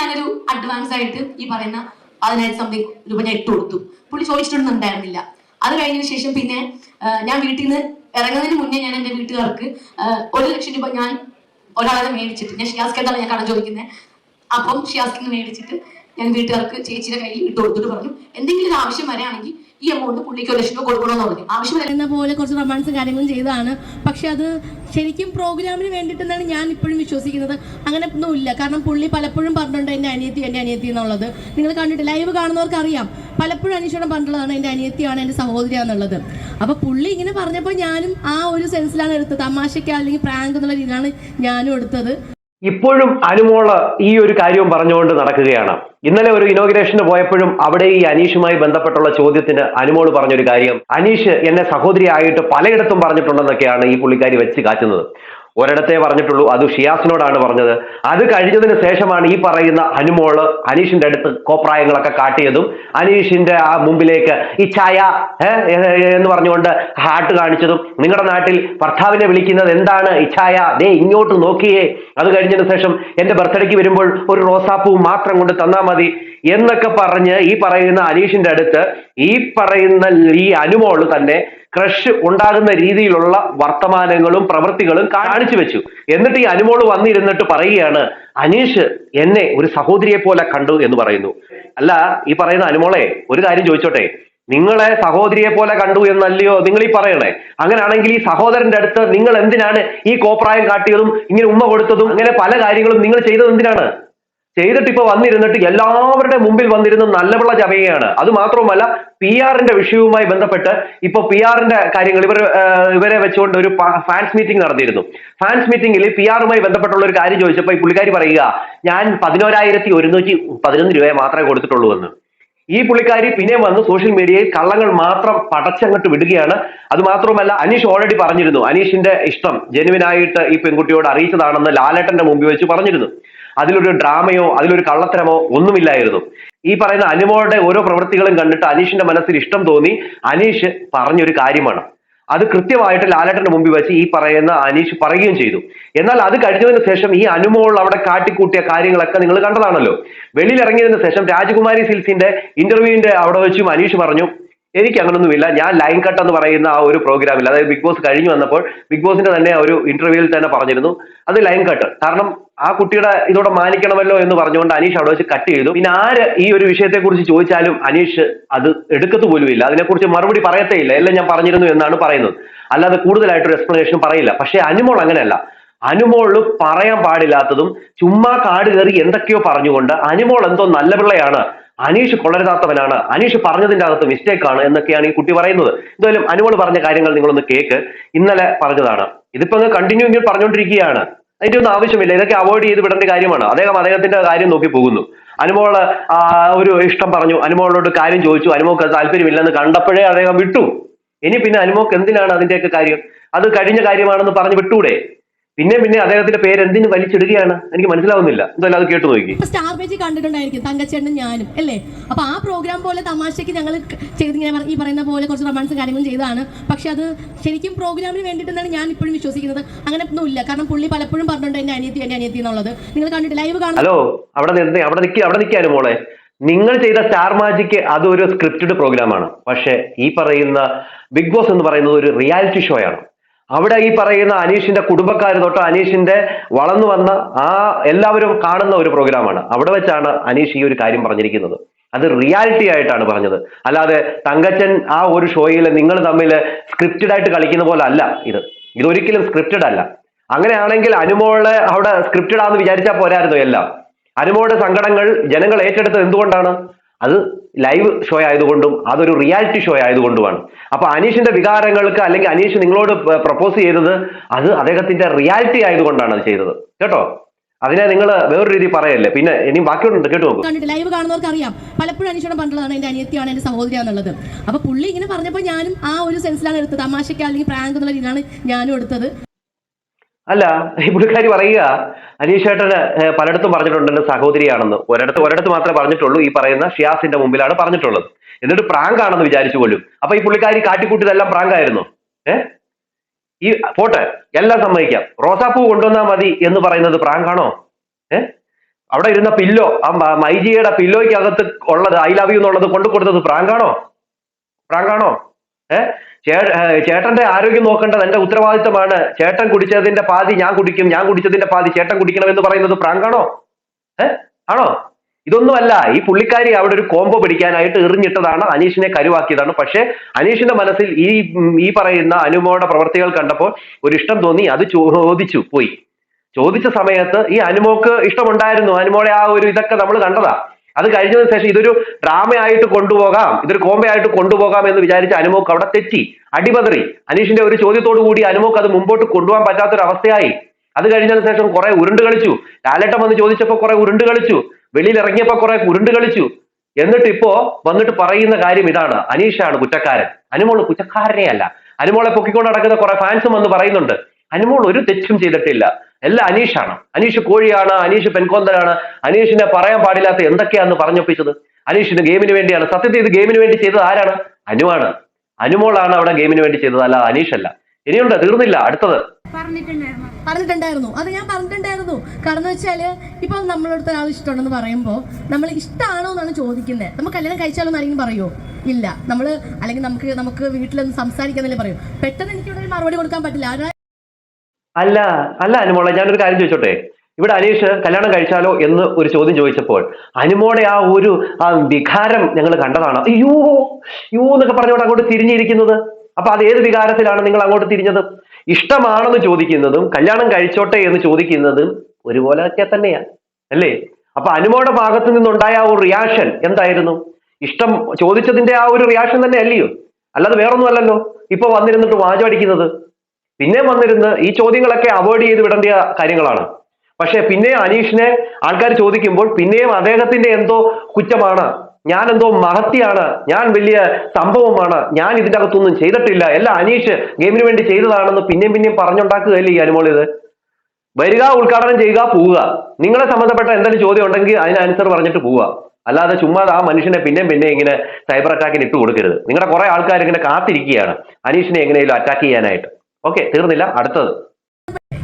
ഞാനൊരു അഡ്വാൻസ് ആയിട്ട് ഈ പറയുന്ന പതിനായിരം സംതിങ് രൂപ ഞാൻ ഇട്ട് കൊടുത്തു. പുള്ളി ചോദിച്ചിട്ടൊന്നും ഉണ്ടായിരുന്നില്ല. അത് കഴിഞ്ഞതിന് ശേഷം പിന്നെ ഞാൻ വീട്ടിൽ നിന്ന് ഇറങ്ങുന്നതിന് മുന്നേ ഞാൻ എന്റെ വീട്ടുകാർക്ക് ഒരു ലക്ഷം രൂപ ഞാൻ ഒരാളെ മേടിച്ചിട്ട് ഞാൻ ഷിയാസ്കേട്ടാണ് ഞാൻ കടം ചോദിക്കുന്നത് അപ്പം ഷിയാസ്കിന്ന് മേടിച്ചിട്ട് ഞാൻ വീട്ടുകാർക്ക് ചേച്ചിയുടെ കയ്യിൽ ഇട്ട് കൊടുത്തിട്ട് പറഞ്ഞു എന്തെങ്കിലും ഒരു ആവശ്യം വരികയാണെങ്കിൽ ഈ എമൗണ്ട് പുള്ളിക്ക് ഒരു ലക്ഷം കൊടുക്കണമെന്ന് പറഞ്ഞു. ആവശ്യം പോലെ കുറച്ച് റൊമാൻസും കാര്യങ്ങളും ചെയ്തതാണ്. പക്ഷെ അത് ശരിക്കും പ്രോഗ്രാമിന് വേണ്ടിയിട്ടെന്നാണ് ഞാൻ ഇപ്പോഴും വിശ്വസിക്കുന്നത്. അങ്ങനെ ഒന്നുമില്ല. കാരണം പുള്ളി പലപ്പോഴും പറഞ്ഞിട്ടുണ്ട് എന്റെ അനിയത്തി എന്റെ അനിയത്തി എന്നുള്ളത്. നിങ്ങൾ കണ്ടിട്ട് ലൈവ് കാണുന്നവർക്ക് അറിയാം. പലപ്പോഴും അനീഷോടെ പറഞ്ഞിട്ടുള്ളതാണ് എന്റെ അനിയത്തിയാണ് എന്റെ സഹോദരിയാന്നുള്ളത് അപ്പോൾ പുള്ളി ഇങ്ങനെ പറഞ്ഞപ്പോൾ ഞാനും ആ ഒരു സെൻസിലാണ് എടുത്തത്. തമാശയ്ക്ക് അല്ലെങ്കിൽ പ്രാങ്ക് എന്നുള്ള രീതിയിലാണ് ഞാനും എടുത്തത്. ഇപ്പോഴും അനുമോൾ ഈ ഒരു കാര്യവും പറഞ്ഞുകൊണ്ട് നടക്കുകയാണ്. ഇന്നലെ ഒരു ഇനോഗ്രേഷന് പോയപ്പോഴും അവിടെ ഈ അനീഷുമായി ബന്ധപ്പെട്ടുള്ള ചോദ്യത്തിന് അനുമോൾ പറഞ്ഞൊരു കാര്യം. അനീഷ് എന്നെ സഹോദരിയായിട്ട് പലയിടത്തും പറഞ്ഞിട്ടുണ്ടെന്നൊക്കെയാണ് ഈ പുള്ളിക്കാരി വെച്ച് കാച്ചുന്നത് ഒരിടത്തേ പറഞ്ഞിട്ടുള്ളൂ അത് ഷിയാസിനോടാണ് പറഞ്ഞത്. അത് കഴിഞ്ഞതിന് ശേഷമാണ് ഈ പറയുന്ന ഹനുമോൾ അനീഷിന്റെ അടുത്ത് കോപ്രായങ്ങളൊക്കെ കാട്ടിയതും അനീഷിന്റെ ആ മുമ്പിലേക്ക് ഈ ചായ എന്ന് പറഞ്ഞുകൊണ്ട് ഹാർട്ട് കാണിച്ചതും നിങ്ങളുടെ നാട്ടിൽ ഭർത്താവിനെ വിളിക്കുന്നത് എന്താണ് ഇച്ഛായ ദേ ഇങ്ങോട്ട് നോക്കിയേ. അത് കഴിഞ്ഞതിന് ശേഷം എന്റെ ബർത്ത്ഡേക്ക് വരുമ്പോൾ ഒരു റോസാപ്പൂ മാത്രം കൊണ്ട് തന്നാ മതി എന്നൊക്കെ പറഞ്ഞ് ഈ പറയുന്ന അനീഷിന്റെ അടുത്ത് ഈ പറയുന്ന ഈ അനുമോൾ തന്നെ ക്രഷ് ഉണ്ടാകുന്ന രീതിയിലുള്ള വർത്തമാനങ്ങളും പ്രവൃത്തികളും കാണിച്ചു വെച്ചു. എന്നിട്ട് ഈ അനുമോൾ വന്നിരുന്നിട്ട് പറയുകയാണ് അനീഷ് എന്നെ ഒരു സഹോദരിയെ പോലെ കണ്ടു എന്ന് പറയുന്നു. അല്ല ഈ പറയുന്ന അനുമോളെ ഒരു കാര്യം ചോദിച്ചോട്ടെ. നിങ്ങളെ സഹോദരിയെ പോലെ കണ്ടു എന്നല്ലയോ നിങ്ങൾ ഈ പറയണേ? അങ്ങനെയാണെങ്കിൽ ഈ സഹോദരന്റെ അടുത്ത് നിങ്ങൾ എന്തിനാണ് ഈ കോപ്രായം കാട്ടിയതും ഇങ്ങനെ ഉമ്മ കൊടുത്തതും അങ്ങനെ പല കാര്യങ്ങളും നിങ്ങൾ ചെയ്തത് എന്തിനാണ്? ചെയ്തിട്ട് ഇപ്പൊ വന്നിരുന്നിട്ട് എല്ലാവരുടെ മുമ്പിൽ വന്നിരുന്ന് നല്ലപിള്ള ചവയുകയാണ് അത് മാത്രവുമല്ല പി ആറിന്റെ വിഷയവുമായി ബന്ധപ്പെട്ട് ഇപ്പൊ പി ആറിന്റെ കാര്യങ്ങൾ ഇവർ ഇവരെ വെച്ചുകൊണ്ട് ഒരു ഫാൻസ് മീറ്റിംഗ് നടത്തിയിരുന്നു. ഫാൻസ് മീറ്റിംഗിൽ പി ആറുമായി ബന്ധപ്പെട്ടുള്ള ഒരു കാര്യം ചോദിച്ചപ്പോൾ ഈ പുള്ളിക്കാരി പറയുക ഞാൻ പതിനോരായിരത്തി ഒരുന്നൂറ്റി പതിനൊന്ന് രൂപയെ മാത്രമേ കൊടുത്തിട്ടുള്ളൂ എന്ന്. ഈ പുള്ളിക്കാരി പിന്നെ വന്ന് സോഷ്യൽ മീഡിയയിൽ കള്ളങ്ങൾ മാത്രം പടച്ചങ്ങട്ട് വിടുകയാണ്. അത് മാത്രമല്ല അനീഷ് ഓൾറെഡി പറഞ്ഞിരുന്നു. അനീഷിന്റെ ഇഷ്ടം ജെനുവിനായിട്ട് ഈ പെൺകുട്ടിയോട് അറിയിച്ചതാണെന്ന് ലാലേട്ടന്റെ മുമ്പിൽ വെച്ച് പറഞ്ഞിരുന്നു. അതിലൊരു ഡ്രാമയോ അതിലൊരു കള്ളത്തരമോ ഒന്നുമില്ലായിരുന്നു. ഈ പറയുന്ന അനുമോളുടെ ഓരോ പ്രവൃത്തികളും കണ്ടിട്ട് അനീഷിന്റെ മനസ്സിൽ ഇഷ്ടം തോന്നി അനീഷ് പറഞ്ഞൊരു കാര്യമാണ്. അത് കൃത്യമായിട്ട് ലാലേട്ടന്റെ മുമ്പിൽ വെച്ച് ഈ പറയുന്ന അനീഷ് പറയുകയും ചെയ്തു. എന്നാൽ അത് കഴിഞ്ഞതിന് ശേഷം ഈ അനുമോൾ അവിടെ കാട്ടിക്കൂട്ടിയ കാര്യങ്ങളൊക്കെ നിങ്ങൾ കണ്ടതാണല്ലോ. വെളിയിലിറങ്ങിയതിന് ശേഷം രാജകുമാരി സിൽസിന്റെ ഇന്റർവ്യൂവിന്റെ അവിടെ വെച്ചും അനീഷ് പറഞ്ഞു. എനിക്ക് അങ്ങനൊന്നുമില്ല ഞാൻ ലൈൻ കട്ട് എന്ന് പറയുന്ന ആ ഒരു പ്രോഗ്രാമിൽ അതായത് ബിഗ് ബോസ് കഴിഞ്ഞു വന്നപ്പോൾ ബിഗ് ബോസിന്റെ തന്നെ ഒരു ഇന്റർവ്യൂവിൽ തന്നെ പറഞ്ഞിരുന്നു. അത് ലൈൻ കട്ട് കാരണം ആ കുട്ടിയുടെ ഇതോടെ മാനിക്കണമല്ലോ എന്ന് പറഞ്ഞുകൊണ്ട് അനീഷ് അവിടെ വെച്ച് കട്ട് ചെയ്തു. പിന്നെ ആര് ഈ ഒരു വിഷയത്തെക്കുറിച്ച് ചോദിച്ചാലും അനീഷ് അത് എടുക്കത്തു പോലുമില്ല. അതിനെക്കുറിച്ച് മറുപടി പറയത്തേ ഇല്ല എല്ലാം ഞാൻ പറഞ്ഞിരുന്നു എന്നാണ് പറയുന്നത്. അല്ലാതെ കൂടുതലായിട്ടൊരു എക്സ്പ്ലനേഷൻ പറയില്ല. പക്ഷേ അനുമോൾ അങ്ങനെയല്ല. അനുമോൾ പറയാൻ പാടില്ലാത്തതും ചുമ്മാ കാട് കയറി എന്തൊക്കെയോ പറഞ്ഞുകൊണ്ട് അനുമോൾ എന്തോ നല്ല പിള്ളയാണ് അനീഷ് കൊള്ളരുതാത്തവനാണ്. അനീഷ് പറഞ്ഞതിന്റെ അകത്ത് മിസ്റ്റേക്ക് ആണ് എന്നൊക്കെയാണ് ഈ കുട്ടി പറയുന്നത്. എന്തായാലും അനുമോൾ പറഞ്ഞ കാര്യങ്ങൾ നിങ്ങളൊന്ന് കേക്ക്. ഇന്നലെ പറഞ്ഞതാണ്. ഇതിപ്പോ അങ്ങ് കണ്ടിന്യൂ ഇങ്ങനെ പറഞ്ഞുകൊണ്ടിരിക്കുകയാണ് അതിന്റെ ഒന്നും ആവശ്യമില്ല. ഇതൊക്കെ അവോയ്ഡ് ചെയ്ത് വിടേണ്ട കാര്യമാണ്. അദ്ദേഹം അദ്ദേഹത്തിന്റെ കാര്യം നോക്കി പോകുന്നു. അനുമോൾ ഒരു ഇഷ്ടം പറഞ്ഞു. അനുമോളോട് കാര്യം ചോദിച്ചു. അനുമോക്ക് അത് താല്പര്യമില്ലെന്ന് കണ്ടപ്പോഴേ അദ്ദേഹം വിട്ടു. ഇനി പിന്നെ അനുമോക്ക് എന്തിനാണ് അതിന്റെയൊക്കെ കാര്യം? അത് കഴിഞ്ഞ കാര്യമാണെന്ന് പറഞ്ഞ് വിട്ടൂടെ? പിന്നെ പിന്നെ അദ്ദേഹത്തിന്റെ പേര് എന്തിനു വലിച്ചിടുകയാണ്? എനിക്ക് മനസ്സിലാവുന്നില്ല. എന്തായാലും അത് കേട്ടു നോക്കി. സ്റ്റാർ പേജ് കണ്ടിട്ടുണ്ടായിരിക്കും തങ്കച്ചേട്ടനും ഞാനും അല്ലേ? അപ്പൊ ആ പ്രോഗ്രാം പോലെ തമാശയ്ക്ക് ഞങ്ങൾ ചെയ്തങ്ങനെ ഈ പറയുന്ന പോലെ കുറച്ച് റൊമാൻസും കാര്യങ്ങളും ചെയ്തതാണ്. പക്ഷെ അത് ശരിക്കും പ്രോഗ്രാമിന് വേണ്ടിയിട്ടെന്നാണ് ഞാൻ ഇപ്പോഴും വിശ്വസിക്കുന്നത്. അങ്ങനെ ഒന്നും ഇല്ല. കാരണം പുള്ളി പലപ്പോഴും പറഞ്ഞിട്ടുണ്ട് എന്റെ അനിയത്തി എന്റെ അനിയത്തി എന്നുള്ളത്. നിങ്ങൾ കണ്ടിട്ട് ലൈവ് കാണുന്ന ഹലോ അവിടെ നിന്ന് അവിടെ നിൽക്കുക അവിടെ നിൽക്കാനും മോളെ. നിങ്ങൾ ചെയ്ത സ്റ്റാർ മാജിക്ക് അതൊരു ഒരു സ്ക്രിപ്റ്റഡ് പ്രോഗ്രാമാണ് പക്ഷെ ഈ പറയുന്ന ബിഗ് ബോസ് എന്ന് പറയുന്നത് ഒരു റിയാലിറ്റി ഷോ ആണ്. അവിടെ ഈ പറയുന്ന അനീഷിന്റെ കുടുംബക്കാർ തൊട്ട് അനീഷിന്റെ വളർന്നു വന്ന ആ എല്ലാവരും കാണുന്ന ഒരു പ്രോഗ്രാമാണ്. അവിടെ വെച്ചാണ് അനീഷ് ഈ ഒരു കാര്യം പറഞ്ഞിരിക്കുന്നത്. അത് റിയാലിറ്റി ആയിട്ടാണ് പറഞ്ഞത്. അല്ലാതെ തങ്കച്ചൻ ആ ഒരു ഷോയിൽ നിങ്ങൾ തമ്മിൽ സ്ക്രിപ്റ്റഡ് ആയിട്ട് കളിക്കുന്ന പോലെ അല്ല ഇത്. ഇതൊരിക്കലും സ്ക്രിപ്റ്റഡ് അല്ല. അങ്ങനെയാണെങ്കിൽ അനുമോളെ അവിടെ സ്ക്രിപ്റ്റഡ് ആണെന്ന് വിചാരിച്ചാൽ പോരായിരുന്നു എല്ലാം. അനുമോളുടെ സങ്കടങ്ങൾ ജനങ്ങൾ ഏറ്റെടുത്തത് എന്തുകൊണ്ടാണ്? അത് ലൈവ് ഷോ ആയതുകൊണ്ടും അതൊരു റിയാലിറ്റി ഷോ ആയതുകൊണ്ടുമാണ്. അപ്പൊ അനീഷിന്റെ വികാരങ്ങൾക്ക് അല്ലെങ്കിൽ അനീഷ് നിങ്ങളോട് പ്രപ്പോസ് ചെയ്തത് അത് അദ്ദേഹത്തിന്റെ റിയാലിറ്റി ആയതുകൊണ്ടാണ് അത് ചെയ്തത്. കേട്ടോ? അതിനെ നിങ്ങൾ വേറൊരു രീതി പറയല്ലേ? പിന്നെ ഇനി ബാക്കിയുണ്ട് കേട്ടു ലൈവ് കാണുന്നവർക്ക് അറിയാം. പലപ്പോഴും അനീഷോട് പറഞ്ഞിട്ടുള്ളതാണ് എന്റെ അനിയത്തിയാണ് എന്റെ സഹോദരിയാന്നുള്ളത് അപ്പൊ പുള്ളി ഇങ്ങനെ പറഞ്ഞപ്പോൾ ഞാനും ആ ഒരു സെൻസിലാണ് എടുത്തത്. തമാശയ്ക്ക് അല്ലെങ്കിൽ പ്രാങ്ക് എന്നുള്ള രീതിയിലാണ് ഞാനും എടുത്തത്. അല്ല ഈ പുള്ളിക്കാരി പറയുക അനീഷ് ഏട്ടന് പലയിടത്തും പറഞ്ഞിട്ടുണ്ട് സഹോദരിയാണെന്ന്. ഒരിടത്ത് ഒരിടത്ത് മാത്രമേ പറഞ്ഞിട്ടുള്ളൂ. ഈ പറയുന്ന ഷിയാസിന്റെ മുമ്പിലാണ് പറഞ്ഞിട്ടുള്ളത്. എന്നിട്ട് പ്രാങ്ക് ആണെന്ന് വിചാരിച്ചു കൊല്ലും അപ്പൊ ഈ പുള്ളിക്കാരി കാട്ടിക്കൂട്ടിയതെല്ലാം പ്രാങ്ക് ആയിരുന്നു ഏഹ് ഈ പോട്ടെ എല്ലാം സമ്മതിക്കാം. റോസാപ്പൂ കൊണ്ടുവന്നാൽ മതി എന്ന് പറയുന്നത് പ്രാങ്കാണോ? ഏഹ് അവിടെ ഇരുന്ന പില്ലോ ആ മൈജിയുടെ മൈജിയുടെ പില്ലോയ്ക്കകത്ത് ഉള്ളത് ഐ ലവ് യു എന്നുള്ളത് കൊണ്ടു കൊടുത്തത് പ്രാങ്കാണോ? പ്രാങ്കാണോ? ഏ? ചേ- ഏ, ചേട്ടന്റെ ആരോഗ്യം നോക്കേണ്ടത് എന്റെ ഉത്തരവാദിത്തമാണ്. ചേട്ടൻ കുടിച്ചതിന്റെ പാതി ഞാൻ കുടിക്കും ഞാൻ കുടിച്ചതിന്റെ പാതി ചേട്ടൻ കുടിക്കണം എന്ന് പറയുന്നത് പ്രാങ്കാണോ? ഏർ ആണോ? ഇതൊന്നുമല്ല ഈ പുള്ളിക്കാരി അവിടെ ഒരു കോംബോ പിടിക്കാനായിട്ട് എറിഞ്ഞിട്ടതാണ് അനീഷിനെ കരുവാക്കിയതാണ്. പക്ഷേ അനീഷിന്റെ മനസ്സിൽ ഈ ഈ പറയുന്ന അനുമോയുടെ പ്രവർത്തികൾ കണ്ടപ്പോൾ ഒരു ഇഷ്ടം തോന്നി അത് ചോദിച്ചു പോയി. ചോദിച്ച സമയത്ത് ഈ അനുമോക്ക് ഇഷ്ടമുണ്ടായിരുന്നു. അനുമോളെ ആ ഒരു ഇതൊക്കെ നമ്മൾ കണ്ടതാ. അത് കഴിഞ്ഞതിന് ശേഷം ഇതൊരു ഡ്രാമയായിട്ട് കൊണ്ടുപോകാം ഇതൊരു കോമ്പയായിട്ട് കൊണ്ടുപോകാം എന്ന് വിചാരിച്ച അനുമോക്ക് അവിടെ തെറ്റി. അടിപതറി അനീഷിന്റെ ഒരു ചോദ്യത്തോടു കൂടി അനുമോക്ക് അത് മുമ്പോട്ട് കൊണ്ടുപോകാൻ പറ്റാത്തൊരു അവസ്ഥയായി അത് കഴിഞ്ഞതിന് ശേഷം കുറെ ഉരുണ്ട് കളിച്ചു. ലാലേട്ടൻ വന്ന് ചോദിച്ചപ്പോ കുറെ ഉരുണ്ട് കളിച്ചു. വെളിയിൽ ഇറങ്ങിയപ്പോ കുറെ ഉരുണ്ട് കളിച്ചു. എന്നിട്ട് ഇപ്പോ വന്നിട്ട് പറയുന്ന കാര്യം ഇതാണ്. അനീഷാണ് കുറ്റക്കാരൻ. അനുമോൾ കുറ്റക്കാരനെ അല്ല അനുമോളെ പൊക്കിക്കൊണ്ട് നടക്കുന്ന കുറെ ഫാൻസും വന്ന് പറയുന്നുണ്ട്. അനുമോൾ ഒരു തെറ്റും ചെയ്തിട്ടില്ല. എല്ലാം അനീഷാണ്. അനീഷ് കോഴിയാണ് അനീഷ് പെൻകൊന്തനാണ് അനീഷിനെ പറയാൻ പാടില്ലാത്ത എന്തൊക്കെയാന്ന് പറഞ്ഞൊപ്പിച്ചത്? അനീഷിന് ഗെയിമിന് വേണ്ടിയാണ്. സത്യത്തിൽ ഇത് ഗെയിമിന് വേണ്ടി ചെയ്തത് ആരാണ്? അനുവാണ്. അനുമോളാണ് അവിടെ ഗെയിമിന് വേണ്ടി ചെയ്തത്. അല്ല അനീഷല്ല. ഇനിയുണ്ട് തീർന്നില്ല. അടുത്തത്. പറഞ്ഞിട്ടുണ്ടായിരുന്നു. അത് ഞാൻ പറഞ്ഞിട്ടുണ്ടായിരുന്നു. കാരണം വെച്ചാൽ ഇപ്പൊ നമ്മളടുത്ത് ഒരാൾ ഇഷ്ടമുണ്ടെന്ന് പറയുമ്പോൾ നമ്മൾ ഇഷ്ടമാണോ എന്നാണ് ചോദിക്കുന്നത് നമുക്ക് കല്യാണം കഴിച്ചാലോ എന്ന് ആരെങ്കിലും പറയുമോ ഇല്ല. നമ്മൾ അല്ലെങ്കിൽ നമുക്ക് നമുക്ക് വീട്ടിലൊന്ന് സംസാരിക്കാന്നല്ലേ പറയൂ. പെട്ടെന്ന് എനിക്കിവിടെ മറുപടി കൊടുക്കാൻ പറ്റില്ല. അല്ല അല്ല അനുമോളെ ഞാനൊരു കാര്യം ചോദിച്ചോട്ടെ? ഇവിടെ അനീഷ് കല്യാണം കഴിച്ചാലോ എന്ന് ഒരു ചോദ്യം ചോദിച്ചപ്പോൾ അനുമോടെ ആ ഒരു ആ വികാരം ഞങ്ങൾ കണ്ടതാണ്. അയ്യോ യൂ എന്നൊക്കെ പറഞ്ഞുകൊണ്ട് അങ്ങോട്ട് തിരിഞ്ഞിരിക്കുന്നത്. അപ്പൊ അത് ഏത് വികാരത്തിലാണ് നിങ്ങൾ അങ്ങോട്ട് തിരിഞ്ഞത്? ഇഷ്ടമാണെന്ന് ചോദിക്കുന്നതും കല്യാണം കഴിച്ചോട്ടെ എന്ന് ചോദിക്കുന്നതും ഒരുപോലെയൊക്കെ തന്നെയാ അല്ലേ? അപ്പൊ അനുമോടെ ഭാഗത്ത് നിന്നുണ്ടായ ആ ഒരു റിയാക്ഷൻ എന്തായിരുന്നു? ഇഷ്ടം ചോദിച്ചതിന്റെ ആ ഒരു റിയാക്ഷൻ തന്നെ അല്ലയോ അല്ലാതെ വേറൊന്നും അല്ലല്ലോ ഇപ്പൊ വന്നിരുന്നിട്ട് വാചടിക്കുന്നത് പിന്നെ വന്നിരുന്ന് ഈ ചോദ്യങ്ങളൊക്കെ അവോയ്ഡ് ചെയ്ത് വിടേണ്ട കാര്യങ്ങളാണ്. പക്ഷെ പിന്നെ അനീഷിനെ ആൾക്കാർ ചോദിക്കുമ്പോൾ പിന്നെയും അദ്ദേഹത്തിന്റെ എന്തോ കുറ്റമാണ് ഞാൻ എന്തോ മഹത്തിയാണ് ഞാൻ വലിയ സംഭവമാണ് ഞാൻ ഇതിന്റെ അകത്തൊന്നും ചെയ്തിട്ടില്ല എല്ലാം അനീഷ് ഗെയിമിന് വേണ്ടി ചെയ്തതാണെന്ന് പിന്നെയും പിന്നെയും പറഞ്ഞുണ്ടാക്കുകയല്ലേ ഈ അനുമോൾ ഇത്? വരിക ഉദ്ഘാടനം ചെയ്യുക പോവുക. നിങ്ങളെ സംബന്ധപ്പെട്ട എന്തെങ്കിലും ചോദ്യം ഉണ്ടെങ്കിൽ അതിന് ആൻസർ പറഞ്ഞിട്ട് പോവുക. അല്ലാതെ ചുമ്മാ ആ മനുഷ്യനെ പിന്നെയും പിന്നെ ഇങ്ങനെ സൈബർ അറ്റാക്കിന് ഇട്ട് കൊടുക്കരുത്. നിങ്ങളുടെ കുറെ ആൾക്കാർ ഇങ്ങനെ കാത്തിരിക്കുകയാണ്. അനീഷിനെ എങ്ങനെയും അറ്റാക്ക് ചെയ്യാനായിട്ട്. ഓക്കെ തീർന്നില്ല. അടുത്തത്.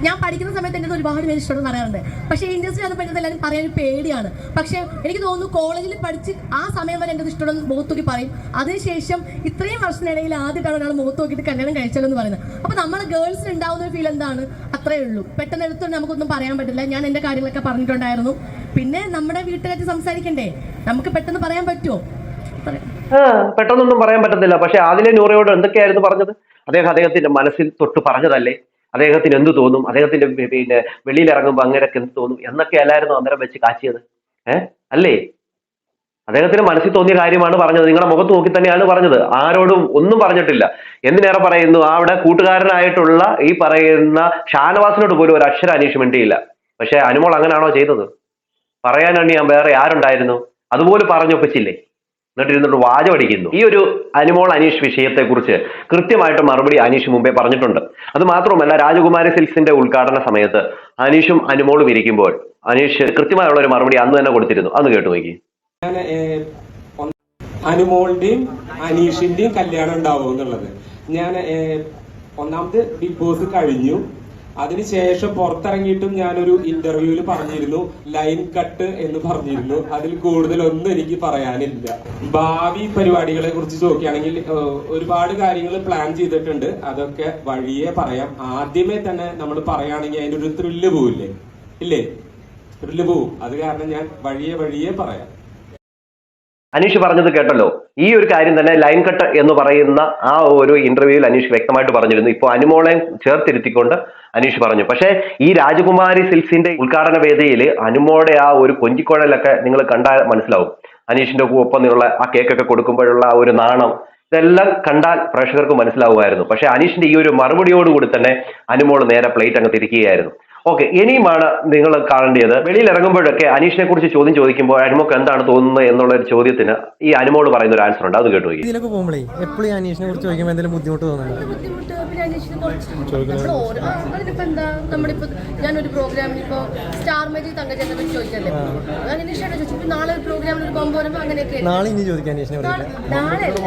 ഞാൻ പഠിക്കുന്ന സമയത്ത് എന്റെ ഒരുപാട് പേര് ഇഷ്ടം പറയാറുണ്ട്. പക്ഷേ ഇൻഡസ്ട്രി അത് പറ്റുന്നത് എല്ലാവരും പറയാൻ ഒരു പേടിയാണ്. പക്ഷേ എനിക്ക് തോന്നുന്നു കോളേജിൽ പഠിച്ച് ആ സമയം വരെ എന്റെ ഇഷ്ടം മുഖത്ത് നോക്കി പറയും. അതിനുശേഷം ഇത്രയും വർഷത്തിനിടയിൽ ആദ്യമായിട്ടാണ് ഒരാൾ മുഖത്ത് നോക്കിയിട്ട് കല്യാണം കഴിച്ചല്ലോ എന്ന് പറയുന്നത്. അപ്പോൾ നമ്മൾ ഗേൾസിന് ഉണ്ടാവുന്ന ഒരു ഫീൽ എന്താണ്? അത്രേ ഉള്ളൂ. പെട്ടെന്ന് എടുത്തുകൊണ്ട് നമുക്കൊന്നും പറയാൻ പറ്റില്ല. ഞാൻ എന്റെ കാര്യങ്ങളൊക്കെ പറഞ്ഞിട്ടുണ്ടായിരുന്നു. പിന്നെ നമ്മുടെ വീട്ടിലായിട്ട് സംസാരിക്കണ്ടേ? നമുക്ക് പെട്ടെന്ന് പറയാൻ പറ്റുമോ പെട്ടെന്നൊന്നും പറയാൻ പറ്റത്തില്ല. പക്ഷെ ആദിലെ നൂറയോട് എന്തൊക്കെയായിരുന്നു പറഞ്ഞത്? അദ്ദേഹം അദ്ദേഹത്തിന്റെ മനസ്സിൽ തൊട്ട് പറഞ്ഞതല്ലേ? അദ്ദേഹത്തിന് എന്ത് തോന്നും? അദ്ദേഹത്തിന്റെ പിന്നെ വെളിയിൽ ഇറങ്ങുമ്പോൾ അങ്ങനെയൊക്കെ എന്ത് തോന്നും? എന്നൊക്കെ അല്ലായിരുന്നു അന്നേരം വെച്ച് കാച്ചിയത്? ഏഹ് അല്ലേ? അദ്ദേഹത്തിന് മനസ്സിൽ തോന്നിയ കാര്യമാണ് പറഞ്ഞത്. നിങ്ങളുടെ മുഖത്ത് നോക്കി തന്നെയാണ് പറഞ്ഞത്. ആരോടും ഒന്നും പറഞ്ഞിട്ടില്ല. എന്തിനേറെ പറയുന്നു? അവിടെ കൂട്ടുകാരനായിട്ടുള്ള ഈ പറയുന്ന ഷാനവാസിനോട് പോലും ഒരു അക്ഷര അനീഷ് മിണ്ടിയില്ല. പക്ഷെ അനുമോൾ അങ്ങനെയാണോ ചെയ്തത്? പറയാനാണ് ഞാൻ വേറെ ആരുണ്ടായിരുന്നു? അതുപോലെ പറഞ്ഞൊപ്പിച്ചില്ലേ? എന്നിട്ട് ഇരുന്നിട്ട് വാചം പഠിക്കുന്നു ഈ ഒരു അനുമോൾ അനീഷ് വിഷയത്തെ കുറിച്ച് കൃത്യമായിട്ട് മറുപടി അനീഷ് മുമ്പേ പറഞ്ഞിട്ടുണ്ട്. അത് മാത്രമല്ല രാജകുമാരി സിൽക്സിന്റെ ഉദ്ഘാടന സമയത്ത് അനീഷും അനുമോളും ഇരിക്കുമ്പോൾ അനീഷ് കൃത്യമായുള്ള ഒരു മറുപടി അന്ന് തന്നെ കൊടുത്തിരുന്നു. അന്ന് കേട്ടു നോക്കി. അനുമോളുടെയും അനീഷിന്റെയും കല്യാണം ഉണ്ടാവും എന്നുള്ളത്. ഞാൻ ഒന്നാമത് ബിഗ് ബോസ് കഴിഞ്ഞു. അതിനുശേഷം പുറത്തിറങ്ങിയിട്ടും ഞാനൊരു ഇന്റർവ്യൂവിൽ പറഞ്ഞിരുന്നു ലൈൻ കട്ട് എന്ന് പറഞ്ഞിരുന്നു. അതിൽ കൂടുതൽ ഒന്നും എനിക്ക് പറയാനില്ല. ഭാവി പരിപാടികളെ കുറിച്ച് നോക്കുകയാണെങ്കിൽ ഒരുപാട് കാര്യങ്ങൾ പ്ലാൻ ചെയ്തിട്ടുണ്ട്. അതൊക്കെ വഴിയെ പറയാം. ആദ്യമേ തന്നെ നമ്മൾ പറയുകയാണെങ്കിൽ അതിന്റെ ഒരു ത്രില്ല് പോവില്ലേ? ഇല്ലേ? ത്രില്ല് പോവും. അത് കാരണം ഞാൻ വഴിയെ വഴിയെ പറയാം. അനീഷ് പറഞ്ഞത് കേട്ടല്ലോ. ഈ ഒരു കാര്യം തന്നെ ലൈൻ കട്ട് എന്ന് പറയുന്ന ആ ഒരു ഇന്റർവ്യൂവിൽ അനീഷ് വ്യക്തമായിട്ട് പറഞ്ഞിരുന്നു. ഇപ്പോൾ അനുമോളെ ചേർത്തിരുത്തിക്കൊണ്ട് അനീഷ് പറഞ്ഞു. പക്ഷേ ഈ രാജകുമാരി സിൽസിന്റെ ഉദ്ഘാടന വേദിയിൽ അനുമോടെ ആ ഒരു കൊഞ്ചിക്കുഴലൊക്കെ നിങ്ങൾ കണ്ടാൽ മനസ്സിലാവും. അനീഷിന്റെ ഒപ്പം നിന്നുള്ള ആ കേക്കൊക്കെ കൊടുക്കുമ്പോഴുള്ള ആ ഒരു നാണം ഇതെല്ലാം കണ്ടാൽ പ്രേക്ഷകർക്ക് മനസ്സിലാവുമായിരുന്നു. പക്ഷേ അനീഷിന്റെ ഈ ഒരു മറുപടിയോടുകൂടി തന്നെ അനുമോൾ നേരെ പ്ലേറ്റ് അങ്ങ് തിരിക്കുകയായിരുന്നു. ഓക്കെ ഇനിയുമാണ് നിങ്ങൾ കാണേണ്ടത്. വെളിയിൽ ഇറങ്ങുമ്പോഴൊക്കെ അനീഷിനെ കുറിച്ച് ചോദ്യം ചോദിക്കുമ്പോൾ അനുമോക്ക് എന്താണ് തോന്നുന്നത് എന്നുള്ള ഒരു ചോദ്യത്തിന് ഈ അനുമോട് പറയുന്ന ഒരു ആൻസർ ഉണ്ട്. അത് കേട്ടു ഇതിലൊക്കെ പോകുമ്പോഴേ എപ്പോഴും അനീഷിനെ കുറിച്ച് ചോദിക്കുമ്പോൾ എന്തെങ്കിലും ബുദ്ധിമുട്ട് എന്താ? നമ്മളിപ്പോ ഞാനൊരു പ്രോഗ്രാമിന് ഇപ്പോ സ്റ്റാർ മേജിക് തങ്കച്ചനെ പറ്റി ചോദിച്ചല്ലേ ചോദിച്ചു. നാളെ ഒരു പ്രോഗ്രാമിൽ ഒരു കോമ്പോ വരുമ്പോ അങ്ങനെയൊക്കെ നാളെ ഇനി നാളെ ഒരു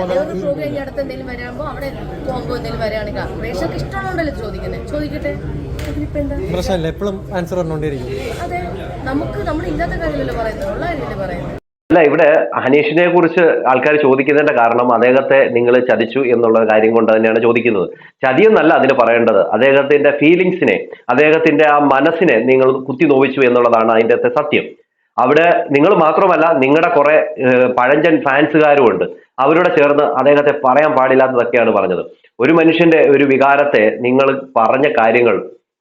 പ്രോഗ്രാം ഇനി അടുത്ത് എന്തെങ്കിലും വരാമ്പോ അവിടെ കോമ്പോ എന്തെങ്കിലും വരാണെങ്കിൽ പ്രേക്ഷകർക്ക് ഇഷ്ടമുണ്ടല്ലോ ചോദിക്കുന്നത് ചോദിക്കട്ടെ? പ്രശ്നമില്ല എപ്പോഴും ആൻസർ പറഞ്ഞുകൊണ്ടിരിക്കും അതെ നമുക്ക് നമ്മൾ ഇല്ലാത്ത കാര്യമല്ലോ പറയുന്നത്? ഉള്ള കാര്യമല്ലേ പറയുന്നത്? അല്ല ഇവിടെ ഹനീഷിനെ കുറിച്ച് ആൾക്കാർ ചോദിക്കുന്നതിന്റെ കാരണം അദ്ദേഹത്തെ നിങ്ങൾ ചതിച്ചു എന്നുള്ള കാര്യം കൊണ്ട് തന്നെയാണ് ചോദിക്കുന്നത്. ചതിയെന്നല്ല അതിന് പറയേണ്ടത്. അദ്ദേഹത്തിന്റെ ഫീലിങ്സിനെ അദ്ദേഹത്തിന്റെ ആ മനസ്സിനെ നിങ്ങൾ കുത്തി നോവിച്ചു എന്നുള്ളതാണ് അതിന്റെ സത്യം. അവിടെ നിങ്ങൾ മാത്രമല്ല നിങ്ങളുടെ കുറെ പഴഞ്ചൻ ഫാൻസുകാരും ഉണ്ട്. അവരോട് ചേർന്ന് അദ്ദേഹത്തെ പറയാൻ പാടില്ലാത്തതൊക്കെയാണ് പറഞ്ഞത്. ഒരു മനുഷ്യന്റെ ഒരു വികാരത്തെ നിങ്ങൾ പറഞ്ഞ കാര്യങ്ങൾ